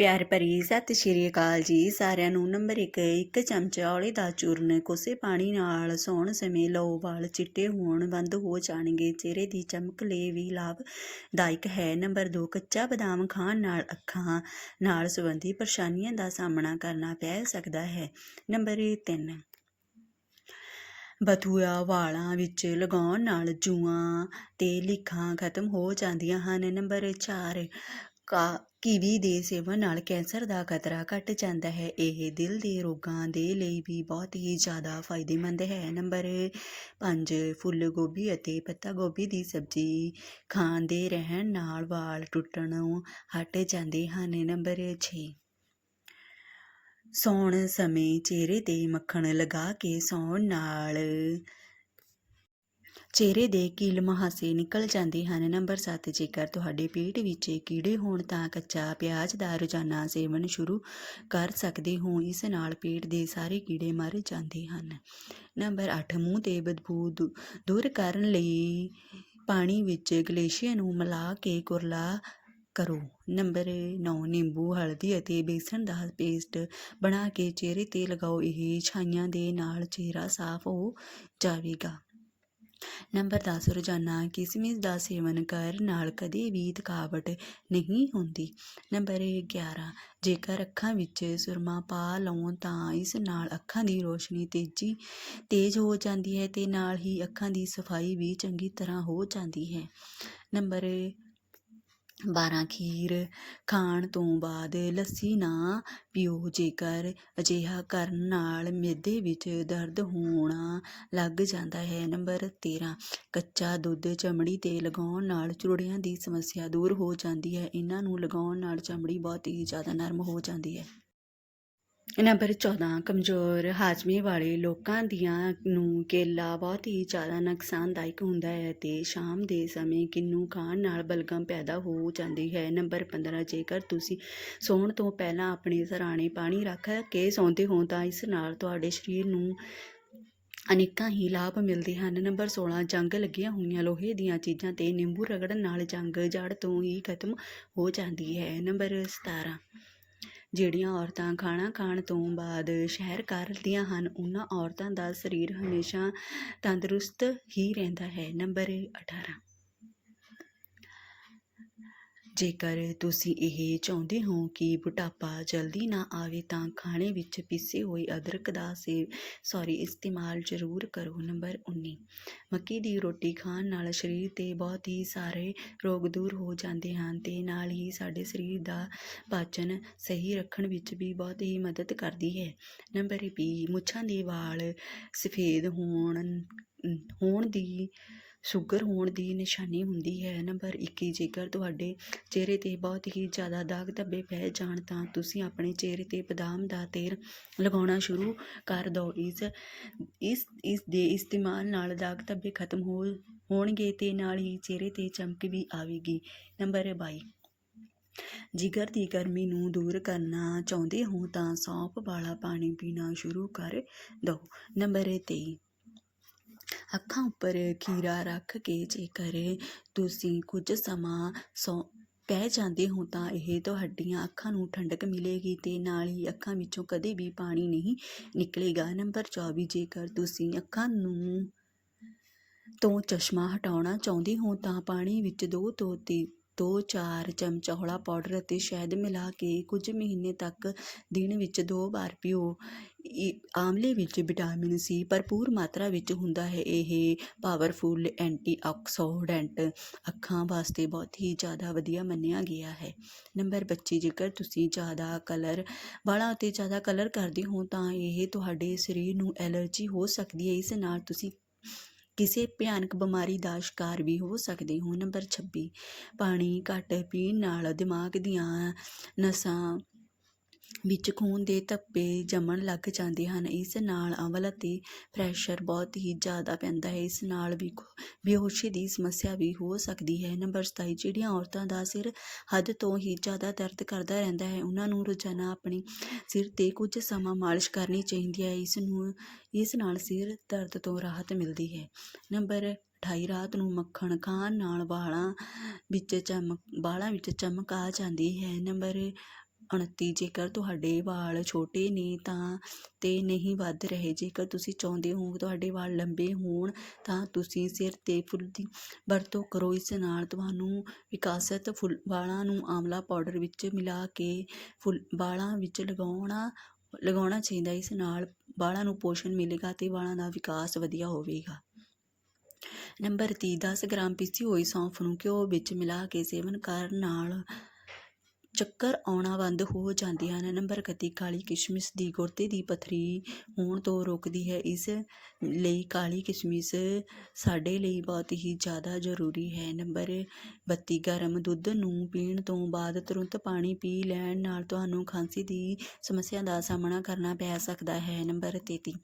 ਪਿਆਰ ਭਰੀ ਸਤਿ ਸ਼੍ਰੀ ਅਕਾਲ ਜੀ। ਸਾਰਿਆਂ ਨੂੰ ਨੰਬਰ 1 ਇੱਕ ਚਮਚਾ ਔਲੇ ਦਾ ਚੂਰਨ ਕੋਸੇ ਪਾਣੀ ਨਾਲ ਸੌਣ ਸਮੇਂ ਲਓ ਵਾਲ ਚਿੱਟੇ ਹੋਣ ਬੰਦ ਹੋ ਜਾਣਗੇ। ਚਿਹਰੇ ਦੀ ਚਮਕ ਲਈ ਵੀ ਲਾਭਦਾਇਕ ਹੈ। ਨੰਬਰ 2 ਕੱਚਾ ਬਦਾਮ ਖਾਣ ਨਾਲ ਅੱਖਾਂ ਨਾਲ ਸੰਬੰਧੀ ਪਰੇਸ਼ਾਨੀਆਂ ਦਾ ਸਾਹਮਣਾ ਕਰਨਾ ਪੈ ਸਕਦਾ ਹੈ। ਨੰਬਰ 3 ਬਥੂਆ ਵਾਲਾਂ ਵਿੱਚ ਲਗਾਉਣ ਨਾਲ ਜੂਆਂ ਤੇ ਲਿਖਾਂ ਖਤਮ ਹੋ ਜਾਂਦੀਆਂ ਹਨ। ਨੰਬਰ 4 ਕਾ ਕੀਵੀ ਦੇ ਸੇਵਨ ਨਾਲ ਕੈਂਸਰ ਦਾ ਖਤਰਾ ਘਟ ਜਾਂਦਾ ਹੈ। ਇਹ ਦਿਲ ਦੇ ਰੋਗਾਂ ਦੇ ਲਈ ਵੀ ਬਹੁਤ ਹੀ ਜ਼ਿਆਦਾ ਫਾਇਦੇਮੰਦ ਹੈ। ਨੰਬਰ 5 ਫੁੱਲ ਗੋਭੀ ਅਤੇ ਪੱਤਾ ਗੋਭੀ ਦੀ ਸਬਜ਼ੀ ਖਾਣ ਦੇ ਰਹਿਣ ਨਾਲ ਵਾਲ ਟੁੱਟਣੋਂ ਹਟ ਜਾਂਦੇ ਹਨ। ਨੰਬਰ 6 ਸੌਣ ਸਮੇਂ ਚਿਹਰੇ ਤੇ ਮੱਖਣ ਲਗਾ ਕੇ ਸੌਣ ਨਾਲ ਚਿਹਰੇ ਦੇ ਕੀਲ ਮਹਾਸੇ ਨਿਕਲ ਜਾਂਦੇ ਹਨ। ਨੰਬਰ 7 ਜੇਕਰ ਤੁਹਾਡੇ ਪੇਟ ਵਿੱਚ ਕੀੜੇ ਹੋਣ ਤਾਂ ਕੱਚਾ ਪਿਆਜ਼ ਦਾ ਰੋਜ਼ਾਨਾ ਸੇਵਨ ਸ਼ੁਰੂ ਕਰ ਸਕਦੇ ਹੋ। ਇਸ ਨਾਲ ਪੇਟ ਦੇ ਸਾਰੇ ਕੀੜੇ ਮਰ ਜਾਂਦੇ ਹਨ। ਨੰਬਰ 8 ਮੂੰਹ ਤੇ ਬਦਬੂ ਦੂ- ਦੂਰ ਕਰਨ ਲਈ ਪਾਣੀ ਵਿੱਚ ਗਲੇਸ਼ੀਆ ਨੂੰ ਮਿਲਾ ਕੇ ਕੁਰਲਾ ਕਰੋ। ਨੰਬਰ 9 ਨਿੰਬੂ, ਹਲਦੀ ਅਤੇ ਬੇਸਣ ਦਾ ਪੇਸਟ ਬਣਾ ਕੇ ਚਿਹਰੇ ਤੇ ਲਗਾਓ। ਇਹ ਛਾਈਆਂ ਦੇ ਨਾਲ ਚਿਹਰਾ ਸਾਫ਼ ਹੋ ਜਾਵੇਗਾ। ਨੰਬਰ 10 ਰੋਜ਼ਾਨਾ ਕਿਸਮਿਸ ਦਾ ਸੇਵਨ ਕਰਨ ਨਾਲ ਕਦੇ ਵੀ ਥਕਾਵਟ ਨਹੀਂ ਹੁੰਦੀ। ਨੰਬਰ 11 ਜੇਕਰ ਅੱਖਾਂ ਵਿੱਚ ਸੁਰਮਾ ਪਾ ਲਓ ਤਾਂ ਇਸ ਨਾਲ ਅੱਖਾਂ ਦੀ ਰੋਸ਼ਨੀ ਤੇਜ਼ੀ, ਤੇਜ਼ ਹੋ ਜਾਂਦੀ ਹੈ ਤੇ ਨਾਲ ਹੀ ਅੱਖਾਂ ਦੀ ਸਫ਼ਾਈ ਵੀ ਚੰਗੀ ਤਰ੍ਹਾਂ ਹੋ ਜਾਂਦੀ ਹੈ। ਨੰਬਰ 12 ਖੀਰ ਖਾਣ ਤੋਂ ਬਾਅਦ ਲੱਸੀ ਨਾ ਪੀਓ। ਜੇਕਰ ਅਜਿਹਾ ਕਰਨ ਨਾਲ ਮਿਹਦੇ ਵਿੱਚ ਦਰਦ ਹੋਣਾ ਲੱਗ ਜਾਂਦਾ ਹੈ। ਨੰਬਰ 13 ਕੱਚਾ ਦੁੱਧ ਚਮੜੀ ਤੇ ਲਗਾਉਣ ਨਾਲ ਚੁਰੜੀਆਂ ਦੀ ਸਮੱਸਿਆ ਦੂਰ ਹੋ ਜਾਂਦੀ ਹੈ। ਇਹਨਾਂ ਨੂੰ ਲਗਾਉਣ ਨਾਲ ਚਮੜੀ ਬਹੁਤ ਹੀ ਜ਼ਿਆਦਾ ਨਰਮ ਹੋ ਜਾਂਦੀ ਹੈ। ਨੰਬਰ 14 ਕਮਜ਼ੋਰ ਹਾਜ਼ਮੇ ਵਾਲੇ ਲੋਕਾਂ ਦੀਆਂ ਨੂੰ ਕੇਲਾ ਬਹੁਤ ਹੀ ਜ਼ਿਆਦਾ ਨੁਕਸਾਨਦਾਇਕ ਹੁੰਦਾ ਹੈ ਤੇ ਸ਼ਾਮ ਦੇ ਸਮੇਂ ਕਿੰਨੂ ਖਾਣ ਨਾਲ ਬਲਗਮ ਪੈਦਾ ਹੋ ਜਾਂਦੀ ਹੈ। ਨੰਬਰ 15 ਜੇਕਰ ਤੁਸੀਂ ਸੌਣ ਤੋਂ ਪਹਿਲਾਂ ਆਪਣੇ ਸਰਾਣੇ ਪਾਣੀ ਰੱਖ ਕੇ ਸੌਂਦੇ ਹੋ ਤਾਂ ਇਸ ਨਾਲ ਤੁਹਾਡੇ ਸਰੀਰ ਨੂੰ ਅਨੇਕਾਂ ਹੀ ਲਾਭ ਮਿਲਦੇ ਹਨ। ਨੰਬਰ 16 ਜੰਗ ਲੱਗੀਆਂ ਹੋਈਆਂ ਲੋਹੇ ਦੀਆਂ ਚੀਜ਼ਾਂ ਤੇ ਨਿੰਬੂ ਰਗੜਨ ਨਾਲ ਜੰਗ ਜੜ ਤੋਂ ਹੀ ਖਤਮ ਹੋ ਜਾਂਦੀ ਹੈ। ਨੰਬਰ 17 ਜਿਹੜੀਆਂ ਔਰਤਾਂ ਖਾਣਾ ਖਾਣ ਤੋਂ ਬਾਅਦ ਸ਼ਹਿਰ ਕਰਦੀਆਂ ਹਨ, ਉਹਨਾਂ ਔਰਤਾਂ ਦਾ ਸਰੀਰ ਹਮੇਸ਼ਾ ਤੰਦਰੁਸਤ ਹੀ ਰਹਿੰਦਾ ਹੈ। ਨੰਬਰ 18 ਜੇਕਰ ਤੁਸੀਂ ਇਹ ਚਾਹੁੰਦੇ ਹੋ ਕਿ ਬੁਢਾਪਾ ਜਲਦੀ ਨਾ ਆਵੇ ਤਾਂ ਖਾਣੇ ਵਿੱਚ ਪੀਸੇ ਹੋਏ ਅਦਰਕ ਦਾ ਸੇ ਸੌਰੀ, ਇਸਤੇਮਾਲ ਜ਼ਰੂਰ ਕਰੋ। ਨੰਬਰ 19 ਮੱਕੀ ਦੀ ਰੋਟੀ ਖਾਣ ਨਾਲ ਸਰੀਰ ਤੇ ਬਹੁਤ ਹੀ ਸਾਰੇ ਰੋਗ ਦੂਰ ਹੋ ਜਾਂਦੇ ਹਨ ਤੇ ਨਾਲ ਹੀ ਸਾਡੇ ਸਰੀਰ ਦਾ ਪਾਚਨ ਸਹੀ ਰੱਖਣ ਵਿੱਚ ਵੀ ਬਹੁਤ ਹੀ ਮਦਦ ਕਰਦੀ ਹੈ। ਨੰਬਰ 20 ਮੁੱਛਾਂ ਦੇ ਵਾਲ ਸਫੇਦ ਹੋਣ ਹੋਣ ਦੀ ਸ਼ੂਗਰ ਹੋਣ ਦੀ ਨਿਸ਼ਾਨੀ ਹੁੰਦੀ ਹੈ। ਨੰਬਰ 21 ਜੇਕਰ ਤੁਹਾਡੇ ਚਿਹਰੇ ਤੇ ਬਹੁਤ ਹੀ ਜ਼ਿਆਦਾ ਦਾਗ ਧੱਬੇ ਪੈ ਜਾਣ ਤਾਂ ਤੁਸੀਂ ਆਪਣੇ ਚਿਹਰੇ ਤੇ ਬਦਾਮ ਦਾ ਤੇਲ ਲਗਾਉਣਾ ਸ਼ੁਰੂ ਕਰ ਦਿਓ ਇਸ ਇਸ ਇਸ ਦੇ ਇਸਤੇਮਾਲ ਨਾਲ ਦਾਗ ਧੱਬੇ ਖਤਮ ਹੋ, ਹੋਣਗੇ ਤੇ ਨਾਲ ਹੀ ਚਿਹਰੇ ਤੇ ਚਮਕ ਵੀ ਆਵੇਗੀ। ਨੰਬਰ 22 ਜਿਗਰ ਦੀ ਗਰਮੀ ਨੂੰ ਦੂਰ ਕਰਨਾ ਚਾਹੁੰਦੇ ਹੋ ਤਾਂ ਸੌਂਫ ਵਾਲਾ ਪਾਣੀ ਪੀਣਾ ਸ਼ੁਰੂ ਕਰ ਦਿਓ ਨੰਬਰ 23 ਅੱਖਾਂ ਉੱਪਰ ਖੀਰਾ ਰੱਖ ਕੇ ਜੇਕਰ ਤੁਸੀਂ ਕੁਝ ਸਮਾਂ ਸੌ ਪੈ ਜਾਂਦੇ ਹੋ ਤਾਂ ਇਹ ਤੁਹਾਡੀਆਂ ਅੱਖਾਂ ਨੂੰ ਠੰਡਕ ਮਿਲੇਗੀ ਤੇ ਨਾਲ ਹੀ ਅੱਖਾਂ ਵਿੱਚੋਂ ਕਦੇ ਵੀ ਪਾਣੀ ਨਹੀਂ ਨਿਕਲੇਗਾ। ਨੰਬਰ 24 ਜੇਕਰ ਤੁਸੀਂ ਅੱਖਾਂ ਨੂੰ ਤੋਂ ਚਸ਼ਮਾ ਹਟਾਉਣਾ ਚਾਹੁੰਦੇ ਹੋ ਤਾਂ ਪਾਣੀ ਵਿੱਚ ਦੋ ਤੋਂ ਤੀ ਦੋ ਚਾਰ ਚਮਚਾ ਹੌਲਾ ਪਾਊਡਰ ਅਤੇ ਸ਼ਹਿਦ ਮਿਲਾ ਕੇ ਕੁਝ ਮਹੀਨੇ ਤੱਕ ਦਿਨ ਵਿੱਚ ਦੋ ਵਾਰ ਪੀਓ। ਇਹ ਆਮਲੇ ਵਿੱਚ ਵਿਟਾਮਿਨ ਸੀ, ਭਰਪੂਰ ਮਾਤਰਾ ਵਿੱਚ ਹੁੰਦਾ ਹੈ। ਇਹ ਪਾਵਰਫੁਲ ਐਂਟੀਆਕਸੀਡੈਂਟ ਅੱਖਾਂ ਵਾਸਤੇ ਬਹੁਤ ਹੀ ਜ਼ਿਆਦਾ ਵਧੀਆ ਮੰਨਿਆ ਗਿਆ ਹੈ। ਨੰਬਰ 25 ਜੇਕਰ ਤੁਸੀਂ ਜ਼ਿਆਦਾ ਕਲਰ ਵਾਲਾਂ ਉੱਤੇ ਜ਼ਿਆਦਾ ਕਲਰ ਕਰਦੇ ਹੋ, ਤਾਂ ਇਹ ਤੁਹਾਡੇ ਸਰੀਰ ਨੂੰ ਐਲਰਜੀ ਹੋ ਸਕਦੀ ਹੈ। ਇਸ ਨਾਲ ਤੁਸੀਂ ਕਿਸੇ ਭਿਆਨਕ ਬਿਮਾਰੀ ਦਾ ਸ਼ਿਕਾਰ ਵੀ ਹੋ ਸਕਦੇ ਹੋ। ਨੰਬਰ 26 ਪਾਣੀ ਘੱਟ ਪੀਣ ਨਾਲ ਦਿਮਾਗ ਦੀਆਂ ਨਸਾਂ ਵਿੱਚ ਖੂਨ ਦੇ ਧੱਬੇ ਜੰਮਣ ਲੱਗ ਜਾਂਦੇ ਹਨ। ਇਸ ਨਾਲ ਅਮਲ ਅਤੇ ਪ੍ਰੈਸ਼ਰ ਬਹੁਤ ਹੀ ਜ਼ਿਆਦਾ ਪੈਂਦਾ ਹੈ। ਇਸ ਨਾਲ ਵੀ ਬੇਹੋਸ਼ੀ ਦੀ ਸਮੱਸਿਆ ਵੀ ਹੋ ਸਕਦੀ ਹੈ। ਨੰਬਰ 27 ਜਿਹੜੀਆਂ ਔਰਤਾਂ ਦਾ ਸਿਰ ਹੱਦ ਤੋਂ ਹੀ ਜ਼ਿਆਦਾ ਦਰਦ ਕਰਦਾ ਰਹਿੰਦਾ ਹੈ, ਉਹਨਾਂ ਨੂੰ ਰੋਜ਼ਾਨਾ ਆਪਣੀ ਸਿਰ ਤੇ ਕੁਝ ਸਮਾਂ ਮਾਲਿਸ਼ ਕਰਨੀ ਚਾਹੀਦੀ ਹੈ। ਇਸ ਨੂੰ ਇਸ ਨਾਲ ਸਿਰ ਦਰਦ ਤੋਂ ਰਾਹਤ ਮਿਲਦੀ ਹੈ। ਨੰਬਰ 28 ਰਾਤ ਨੂੰ ਮੱਖਣ ਖਾਣ ਨਾਲ ਵਾਲਾਂ ਵਿੱਚ ਚਮਕ ਵਾਲਾਂ ਵਿੱਚ ਚਮਕ ਆ ਜਾਂਦੀ ਹੈ। ਨੰਬਰ 29 ਜੇਕਰ ਤੁਹਾਡੇ ਵਾਲ ਛੋਟੇ ਨੇ ਤਾਂ ਤੇ ਨਹੀਂ ਵੱਧ ਰਹੇ, ਜੇਕਰ ਤੁਸੀਂ ਚਾਹੁੰਦੇ ਹੋ ਤੁਹਾਡੇ ਵਾਲ ਲੰਬੇ ਹੋਣ, ਤਾਂ ਤੁਸੀਂ ਸਿਰ ਤੇ ਫੁੱਲ ਦੀ ਵਰਤੋਂ ਕਰੋ। ਇਸ ਨਾਲ ਤੁਹਾਨੂੰ ਵਿਕਾਸਤ ਫੁੱਲ ਵਾਲਾਂ ਨੂੰ ਆਂਵਲਾ ਪਾਊਡਰ ਵਿੱਚ ਮਿਲਾ ਕੇ ਫੁੱਲ ਵਾਲਾਂ ਵਿੱਚ ਲਗਾਉਣਾ ਲਗਾਉਣਾ ਚਾਹੀਦਾ। ਇਸ ਨਾਲ ਵਾਲਾਂ ਨੂੰ ਪੋਸ਼ਣ ਮਿਲੇਗਾ ਅਤੇ ਵਾਲਾਂ ਦਾ ਵਿਕਾਸ ਵਧੀਆ ਹੋਵੇਗਾ। ਨੰਬਰ 30 10 ਗ੍ਰਾਮ ਪੀਸੀ ਹੋਈ ਸੌਂਫ ਨੂੰ ਘਿਓ ਵਿੱਚ ਮਿਲਾ ਕੇ ਸੇਵਨ ਕਰਨ ਨਾਲ ਚੱਕਰ ਆਉਣਾ ਬੰਦ ਹੋ ਜਾਂਦੇ ਹਨ। ਨੰਬਰ 31 ਕਾਲੀ ਕਿਸ਼ਮਿਸ਼ ਦੀ ਗੁਰਦੇ ਦੀ ਪੱਥਰੀ ਹੋਣ ਤੋਂ ਰੋਕਦੀ ਹੈ। ਇਸ ਲਈ ਕਾਲੀ ਕਿਸ਼ਮਿਸ਼ ਸਾਡੇ ਲਈ ਬਹੁਤ ਹੀ ਜ਼ਿਆਦਾ ਜ਼ਰੂਰੀ ਹੈ। ਨੰਬਰ 32 ਗਰਮ ਦੁੱਧ ਨੂੰ ਪੀਣ ਤੋਂ ਬਾਅਦ ਤੁਰੰਤ ਪਾਣੀ ਪੀ ਲੈਣ ਨਾਲ ਤੁਹਾਨੂੰ ਖਾਂਸੀ ਦੀ ਸਮੱਸਿਆ ਦਾ ਸਾਹਮਣਾ ਕਰਨਾ ਪੈ ਸਕਦਾ ਹੈ। ਨੰਬਰ 33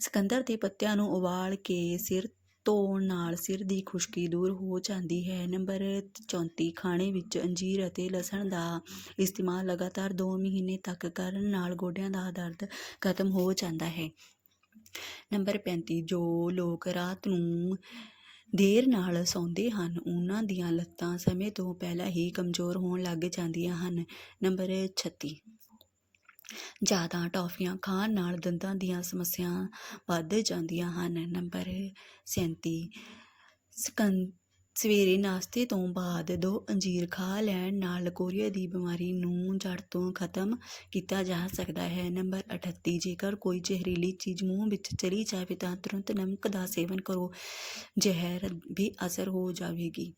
ਸਿਕੰਦਰ ਦੇ ਪੱਤਿਆਂ ਨੂੰ ਉਬਾਲ ਕੇ ਸਿਰ ਧੋਣ ਨਾਲ ਸਿਰ ਦੀ ਖੁਸ਼ਕੀ ਦੂਰ ਹੋ ਜਾਂਦੀ ਹੈ। ਨੰਬਰ 34 ਖਾਣੇ ਵਿੱਚ ਅੰਜੀਰ ਅਤੇ ਲਸਣ ਦਾ ਇਸਤੇਮਾਲ ਲਗਾਤਾਰ ਦੋ ਮਹੀਨੇ ਤੱਕ ਕਰਨ ਨਾਲ ਗੋਡਿਆਂ ਦਾ ਦਰਦ ਖਤਮ ਹੋ ਜਾਂਦਾ ਹੈ। ਨੰਬਰ 35 ਜੋ ਲੋਕ ਰਾਤ ਨੂੰ ਦੇਰ ਨਾਲ ਸੌਂਦੇ ਹਨ, ਉਹਨਾਂ ਦੀਆਂ ਲੱਤਾਂ ਸਮੇਂ ਤੋਂ ਪਹਿਲਾਂ ਹੀ ਕਮਜ਼ੋਰ ਹੋਣ ਲੱਗ ਜਾਂਦੀਆਂ ਹਨ। ਨੰਬਰ 36 ਜ਼ਿਆਦਾ ਟੌਫੀਆਂ ਖਾਣ ਨਾਲ ਦੰਦਾਂ ਦੀਆਂ ਸਮੱਸਿਆ ਵੱਧ ਜਾਂਦੀਆਂ ਹਨ। ਨੰਬਰ 37 ਸਕੰ, ਸਵੇਰੇ ਨਾਸ਼ਤੇ ਤੋਂ ਬਾਅਦ ਦੋ ਅੰਜੀਰ ਖਾ ਲੈਣ ਨਾਲ ਕੋਰੀਆ ਦੀ ਬਿਮਾਰੀ ਨੂੰ ਜੜ ਤੋਂ ਖਤਮ ਕੀਤਾ ਜਾ ਸਕਦਾ ਹੈ। ਨੰਬਰ 38 ਜੇਕਰ ਕੋਈ ਜ਼ਹਿਰੀਲੀ ਚੀਜ਼ ਮੂੰਹ ਵਿੱਚ ਚਲੀ ਜਾਵੇ ਤਾਂ ਤੁਰੰਤ ਨਮਕ ਦਾ ਸੇਵਨ ਕਰੋ, ਜ਼ਹਿਰ ਵੀ ਅਸਰ ਹੋ ਜਾਵੇਗੀ।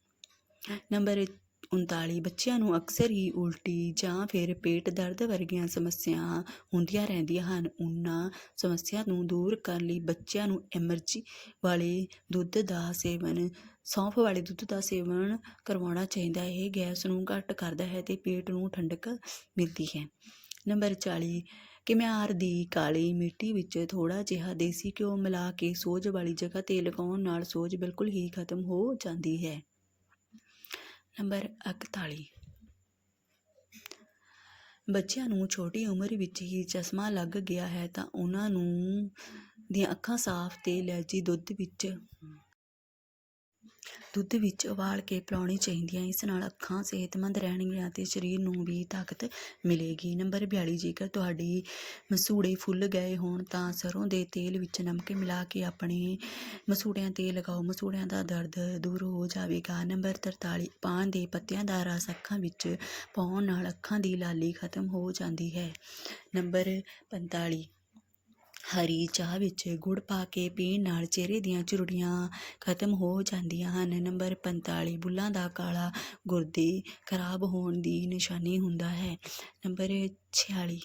ਨੰਬਰ 39 ਬੱਚਿਆਂ ਨੂੰ ਅਕਸਰ ਹੀ ਉਲਟੀ ਜਾਂ ਫਿਰ ਪੇਟ ਦਰਦ ਵਰਗੀਆਂ ਸਮੱਸਿਆਵਾਂ ਹੁੰਦੀਆਂ ਰਹਿੰਦੀਆਂ ਹਨ। ਉਹਨਾਂ ਸਮੱਸਿਆ ਨੂੰ ਦੂਰ ਕਰਨ ਲਈ ਬੱਚਿਆਂ ਨੂੰ ਐਮਰਜੀ ਵਾਲੇ ਦੁੱਧ ਦਾ ਸੇਵਨ, ਸੌਂਫ ਵਾਲੇ ਦੁੱਧ ਦਾ ਸੇਵਨ ਕਰਵਾਉਣਾ ਚਾਹੀਦਾ। ਹੈ ਇਹ ਗੈਸ ਨੂੰ ਘੱਟ ਕਰਦਾ ਹੈ ਤੇ ਪੇਟ ਨੂੰ ਠੰਡਕ ਮਿਲਦੀ ਹੈ। ਨੰਬਰ 40 ਘਿਮਿਆਰ ਦੀ ਕਾਲੀ ਮਿੱਟੀ ਵਿੱਚ ਥੋੜਾ ਜਿਹਾ ਦੇਸੀ ਘਿਓ ਮਿਲਾ ਕੇ ਸੋਜ ਵਾਲੀ ਜਗ੍ਹਾ ਤੇ ਲਗਾਉਣ ਨਾਲ ਸੋਜ ਬਿਲਕੁਲ ਹੀ ਖਤਮ ਹੋ ਜਾਂਦੀ ਹੈ। ਨੰਬਰ 41 ਬੱਚਿਆਂ ਨੂੰ ਛੋਟੀ ਉਮਰ ਵਿੱਚ ਹੀ ਚਸ਼ਮਾ ਲੱਗ ਗਿਆ ਹੈ ਤਾਂ ਉਹਨਾਂ ਨੂੰ ਦੀਆਂ ਅੱਖਾਂ ਸਾਫ਼ ਤੇ ਲੈਜੀ ਦੁੱਧ ਵਿੱਚ ਦੁੱਧ ਵਿੱਚ ਉਬਾਲ ਕੇ ਪਿਲਾਉਣੀ ਚਾਹੀਦੀ ਹੈ ਇਸ ਨਾਲ ਅੱਖਾਂ ਸਿਹਤਮੰਦ ਰਹਿਣਗੀਆਂ ਅਤੇ ਸਰੀਰ ਨੂੰ ਵੀ ਤਾਕਤ ਮਿਲੇਗੀ। ਨੰਬਰ 42 ਜੇਕਰ ਤੁਹਾਡੀ ਮਸੂੜੇ ਫੁੱਲ ਗਏ ਹੋਣ ਤਾਂ ਸਰੋਂ ਦੇ ਤੇਲ ਵਿੱਚ ਨਮਕ ਮਿਲਾ ਕੇ ਆਪਣੇ ਮਸੂੜਿਆਂ ਤੇ ਲਗਾਓ। ਮਸੂੜਿਆਂ ਦਾ ਦਰਦ ਦੂਰ ਹੋ ਜਾਵੇਗਾ। ਨੰਬਰ 43 ਪਾਨ ਦੇ ਪੱਤਿਆਂ ਦਾ ਰਸ ਅੱਖਾਂ ਵਿੱਚ ਪਾਉਣ ਨਾਲ ਅੱਖਾਂ ਦੀ ਲਾਲੀ ਖਤਮ ਹੋ ਜਾਂਦੀ ਹੈ। ਨੰਬਰ 45 ਹਰੀ ਚਾਹ ਵਿੱਚ ਗੁੜ ਪਾ ਕੇ ਪੀਣ ਨਾਲ ਚਿਹਰੇ ਦੀਆਂ ਝੁਰੜੀਆਂ ਖਤਮ ਹੋ ਜਾਂਦੀਆਂ ਹਨ। ਨੰਬਰ 45 ਬੁੱਲਾਂ ਦਾ ਕਾਲਾ ਗੁਰਦੇ ਖਰਾਬ ਹੋਣ ਦੀ ਨਿਸ਼ਾਨੀ ਹੁੰਦਾ ਹੈ। ਨੰਬਰ 46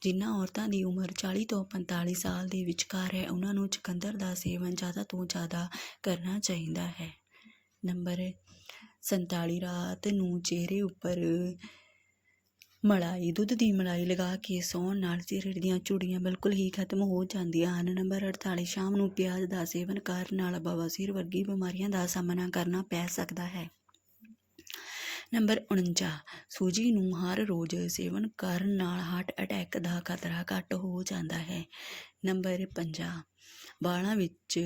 ਜਿਨ੍ਹਾਂ ਔਰਤਾਂ ਦੀ ਉਮਰ 40 ਤੋਂ 45 ਸਾਲ ਦੇ ਵਿਚਕਾਰ ਹੈ ਉਹਨਾਂ ਨੂੰ ਚੁਕੰਦਰ ਦਾ ਸੇਵਨ ਜ਼ਿਆਦਾ ਤੋਂ ਜ਼ਿਆਦਾ ਕਰਨਾ ਚਾਹੀਦਾ ਹੈ। ਨੰਬਰ 47 ਰਾਤ ਨੂੰ ਚਿਹਰੇ ਉੱਪਰ ਮਲਾਈ, ਦੁੱਧ ਦੀ ਮਲਾਈ ਲਗਾ ਕੇ ਸੌਣ ਨਾਲ ਚਿਹਰੇ ਦੀਆਂ ਚੂੜੀਆਂ ਬਿਲਕੁਲ ਹੀ ਖਤਮ ਹੋ ਜਾਂਦੀਆਂ ਹਨ। ਨੰਬਰ 48 ਸ਼ਾਮ ਨੂੰ ਪਿਆਜ਼ ਦਾ ਸੇਵਨ ਕਰਨ ਨਾਲ ਬਵਾਸੀਰ ਵਰਗੀ ਬਿਮਾਰੀਆਂ ਦਾ ਸਾਹਮਣਾ ਕਰਨਾ ਪੈ ਸਕਦਾ ਹੈ। ਨੰਬਰ 49 ਸੂਜੀ ਨੂੰ ਹਰ ਰੋਜ਼ ਸੇਵਨ ਕਰਨ ਨਾਲ ਹਾਰਟ ਅਟੈਕ ਦਾ ਖਤਰਾ ਘੱਟ ਹੋ ਜਾਂਦਾ ਹੈ। ਨੰਬਰ 50 ਵਾਲਾਂ ਵਿੱਚ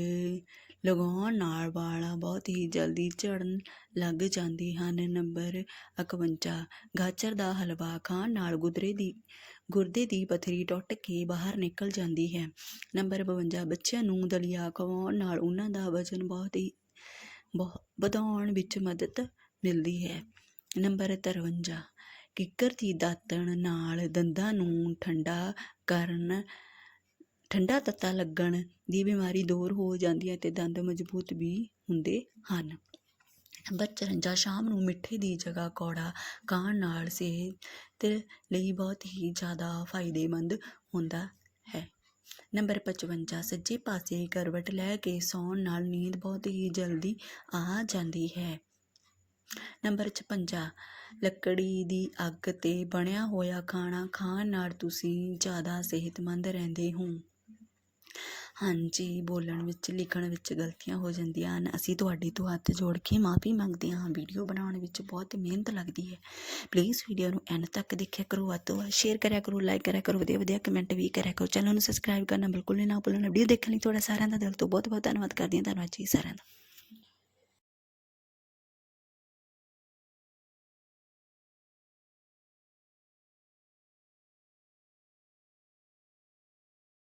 ਲਗਾਉਣ ਨਾਲ ਵਾਲ ਬਹੁਤ ਹੀ ਜਲਦੀ ਝੜਨ ਲੱਗ ਜਾਂਦੇ ਹਨ। ਨੰਬਰ 51 ਗਾਜਰ ਦਾ ਹਲਵਾ ਖਾਣ ਨਾਲ ਗੁਦਰੇ ਦੀ, ਗੁਰਦੇ ਦੀ ਪਥਰੀ ਟੁੱਟ ਕੇ ਬਾਹਰ ਨਿਕਲ ਜਾਂਦੀ ਹੈ। ਨੰਬਰ 52 ਬੱਚਿਆਂ ਨੂੰ ਦਲੀਆ ਖਵਾਉਣ ਨਾਲ ਉਹਨਾਂ ਦਾ ਵਜ਼ਨ ਬਹੁਤ ਹੀ, ਬਹੁ- ਵਧਾਉਣ ਵਿੱਚ ਮਦਦ ਮਿਲਦੀ ਹੈ। ਨੰਬਰ 53 ਕਿੱਕਰ ਦੀ ਦਾਤਣ ਨਾਲ ਦੰਦਾਂ ਨੂੰ ਠੰਡਾ ਕਰਨ ਠੰਡਾ ਤੱਤਾ ਲੱਗਣ ਦੀ ਬਿਮਾਰੀ ਦੂਰ ਹੋ ਜਾਂਦੀ ਹੈ ਤੇ ਦੰਦ ਮਜ਼ਬੂਤ ਵੀ ਹੁੰਦੇ ਹਨ। ਨੰਬਰ 54 ਸ਼ਾਮ ਨੂੰ ਮਿੱਠੇ ਦੀ ਜਗ੍ਹਾ ਕੌੜਾ ਖਾਣ ਨਾਲ ਸਿਹਤ ਲਈ ਬਹੁਤ ਹੀ ਜ਼ਿਆਦਾ ਫਾਇਦੇਮੰਦ ਹੁੰਦਾ ਹੈ। ਨੰਬਰ 55 ਸੱਜੇ ਪਾਸੇ ਕਰਵਟ ਲੈ ਕੇ ਸੌਣ ਨਾਲ ਨੀਂਦ ਬਹੁਤ ਹੀ ਜਲਦੀ ਆ ਜਾਂਦੀ ਹੈ। ਨੰਬਰ 56 ਲੱਕੜੀ ਦੀ ਅੱਗ ਤੇ ਬਣਿਆ ਹੋਇਆ ਖਾਣਾ ਖਾਣ ਨਾਲ ਤੁਸੀਂ ਜ਼ਿਆਦਾ ਸਿਹਤਮੰਦ ਰਹਿੰਦੇ ਹੋ। ਹਾਂਜੀ, ਬੋਲਣ ਵਿੱਚ, ਲਿਖਣ ਵਿੱਚ ਗਲਤੀਆਂ ਹੋ ਜਾਂਦੀਆਂ ਹਨ। ਅਸੀਂ ਤੁਹਾਡੇ ਤੋਂ ਹੱਥ ਜੋੜ ਕੇ ਮਾਫੀ ਮੰਗਦੇ ਹਾਂ। ਵੀਡੀਓ ਬਣਾਉਣ ਵਿੱਚ ਬਹੁਤ ਮਿਹਨਤ ਲੱਗਦੀ ਹੈ। ਪਲੀਜ਼ ਵੀਡੀਓ ਨੂੰ ਐਂਡ ਤੱਕ ਦੇਖਿਆ ਕਰੋ। ਵੱਧ ਤੋਂ ਵੱਧ ਸ਼ੇਅਰ ਕਰਿਆ ਕਰੋ ਲਾਈਕ ਕਰਿਆ ਕਰੋ, ਵਧੀਆ ਵਧੀਆ ਕਮੈਂਟ ਵੀ ਕਰਿਆ ਕਰੋ। ਚੈਨਲ ਨੂੰ ਸਬਸਕ੍ਰਾਈਬ ਕਰਨਾ ਬਿਲਕੁਲ ਵੀ ਨਾ ਭੁੱਲਣਾ। ਵੀਡੀਓ ਦੇਖਣ ਲਈ ਤੁਹਾਡਾ ਸਾਰਿਆਂ ਦਾ ਦਿਲ ਤੋਂ ਬਹੁਤ ਬਹੁਤ ਧੰਨਵਾਦ ਕਰਦੀ ਹਾਂ। ਧੰਨਵਾਦ ਜੀ ਸਾਰਿਆਂ ਦਾ।